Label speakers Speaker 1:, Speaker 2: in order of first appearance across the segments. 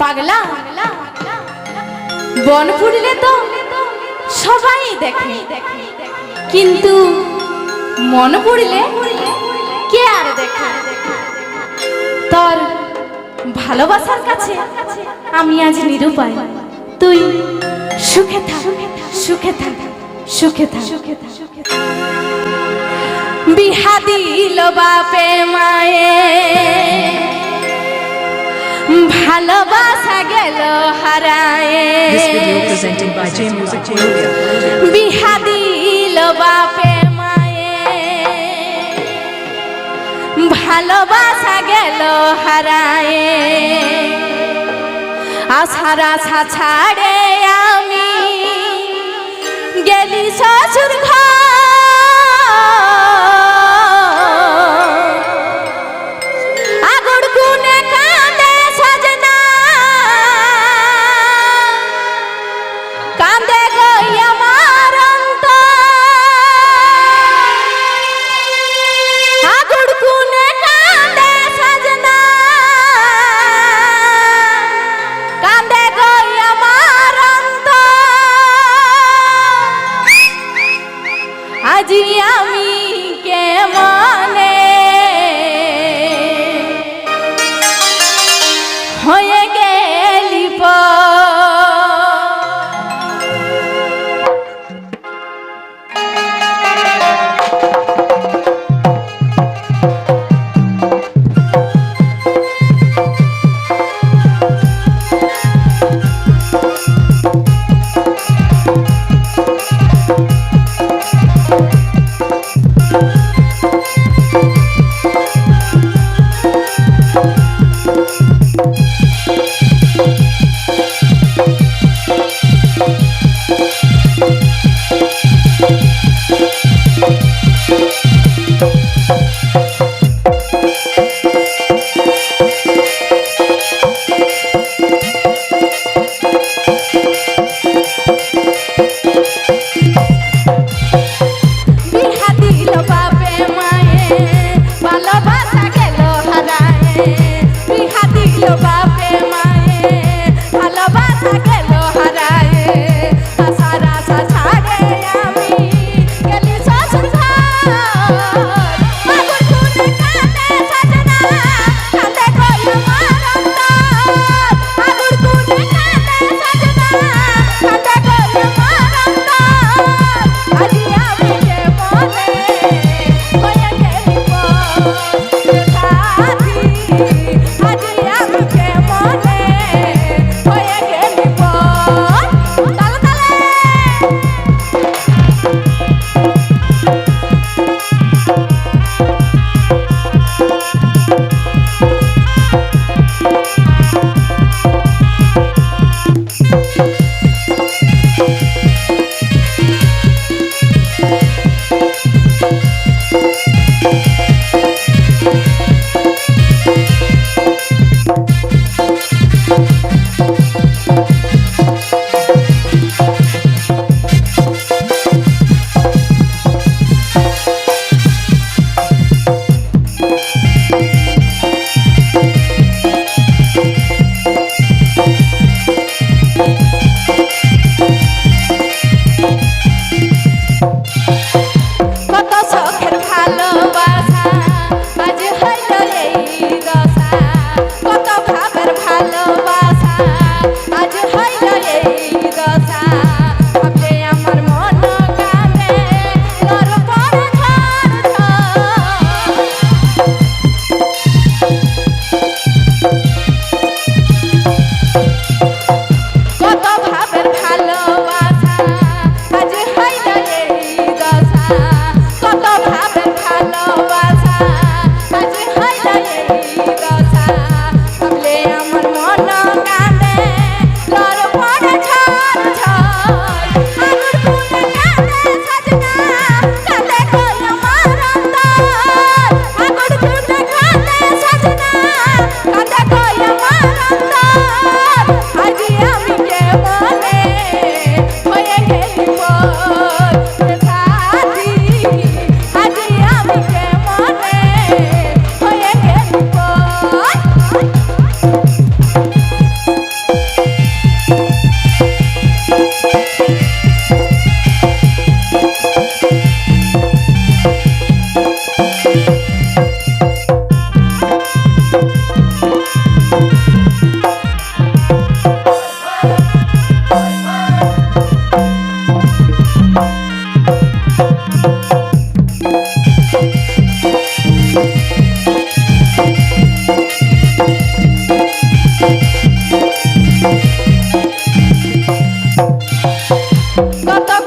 Speaker 1: পাগলা। বন ফুটলে তো সবাই দেখে। কিন্তু মন পড়লে কে আর দেখে? তোর ভালোবাসার কাছে আমি আজ নিরুপায়। তুই সুখে থাক সুখে থাক সুখে থাক সুখে থাক। বিহা দিল বাপে মায়ে। ভালোবাসা গেল হারায়। বিহা দিল বাপে মায়ে। ভালোবাসা গেল হারায়। আশার আশা ছাড়ে আমি। গেলি শ্বশুর ঘর আমি
Speaker 2: কেমন Thank you. Thank you.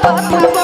Speaker 1: Buat?